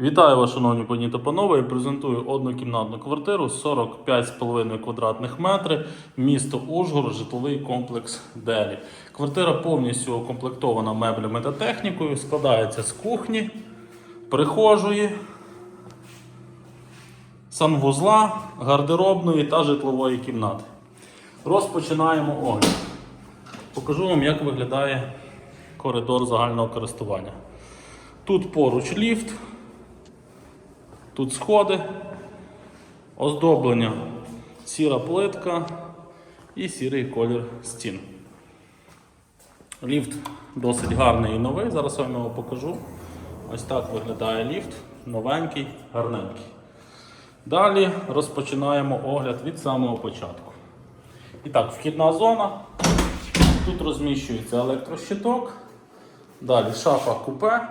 Вітаю вас, шановні пані та панове. Я презентую однокімнатну квартиру 45,5 квадратних метрів, місто Ужгород, житловий комплекс Делі. Квартира повністю укомплектована меблями та технікою, складається з кухні, прихожої, санвузла, гардеробної та житлової кімнати. Розпочинаємо огляд. Покажу вам, як виглядає коридор загального користування. Тут поруч ліфт, тут сходи, оздоблення, сіра плитка і сірий колір стін. Ліфт досить гарний і новий. Зараз я вам його покажу. Ось так виглядає ліфт, новенький, гарненький. Далі розпочинаємо огляд від самого початку. І так, вхідна зона. Тут розміщується електрощиток. Далі шафа купе.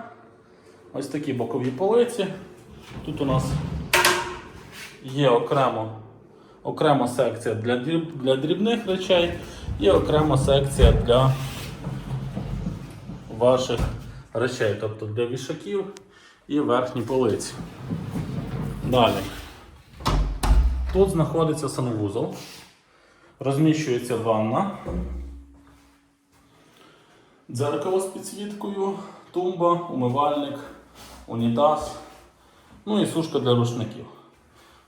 Ось такі бокові полиці. Тут у нас є окремо, окрема секція для, дріб, для дрібних речей і окрема секція для ваших речей, тобто для вішаків і верхні полиці. Далі. Тут знаходиться санвузол, розміщується ванна, дзеркало з підсвіткою, тумба, умивальник, унітаз, ну і сушка для рушників.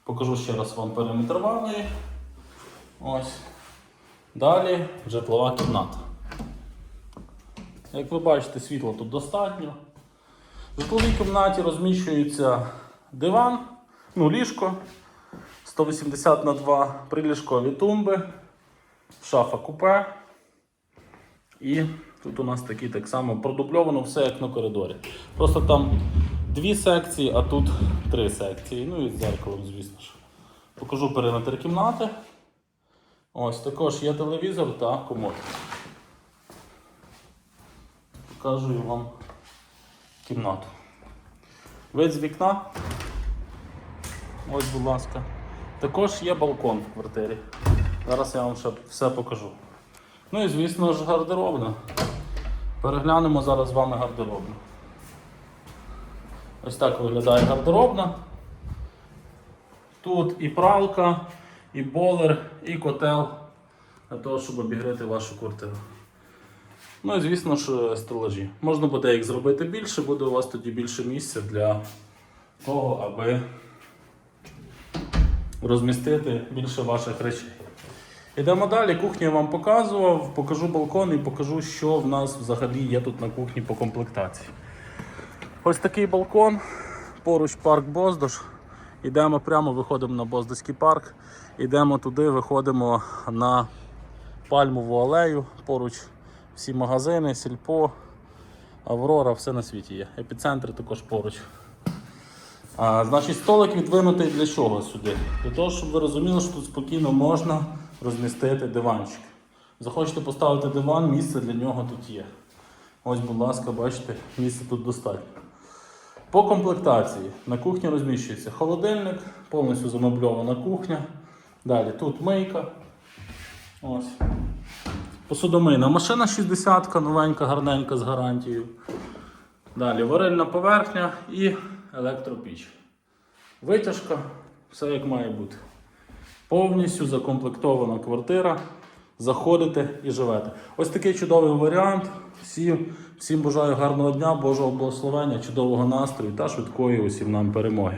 Покажу ще раз вам периметр ванної. Ось. Далі житлова кімната. Як ви бачите, світла тут достатньо. В житловій кімнаті розміщується диван, ну, ліжко 180 на 2, приліжкові тумби, шафа купе. І тут у нас такі так само продубльовано все як на коридорі. Просто там дві секції, а тут три секції. Ну і з дзеркалом, звісно ж. Покажу периметр кімнати. Ось також є телевізор та комод. Покажу вам кімнату. Вид з вікна. Ось, будь ласка. Також є балкон в квартирі. Зараз я вам ще все покажу. Ну і звісно ж гардеробна. Переглянемо зараз з вами гардеробну. Ось так виглядає гардеробна. Тут і пралка, і болер, і котел для того, щоб обігріти вашу квартиру. Ну і звісно ж стелажі. Можна буде їх зробити більше, буде у вас тоді більше місця для того, аби розмістити більше ваших речей. Йдемо далі. Кухню я вам показував, покажу балкон і покажу, що в нас взагалі є тут на кухні по комплектації. Ось такий балкон, поруч парк Боздош. Йдемо прямо, виходимо на Боздоський парк, йдемо туди, виходимо на пальмову алею, поруч всі магазини, сільпо, Аврора, все на світі є. Епіцентр також поруч. А, значить, столик відвинутий для чого сюди? Для того, щоб ви розуміли, що тут спокійно можна розмістити диванчик. Захочете поставити диван, місце для нього тут є. Ось, будь ласка, бачите, місця тут достатньо. По комплектації на кухні розміщується холодильник, повністю замебльована кухня. Далі тут мийка. Ось. Посудомийна машина 60 новенька, гарненька з гарантією. Далі варильна поверхня і електропіч. Витяжка, все як має бути. Повністю закомплектована квартира. Заходите і живете. Ось такий чудовий варіант. Всім, всім бажаю гарного дня, Божого благословення, чудового настрою та швидкої усім нам перемоги.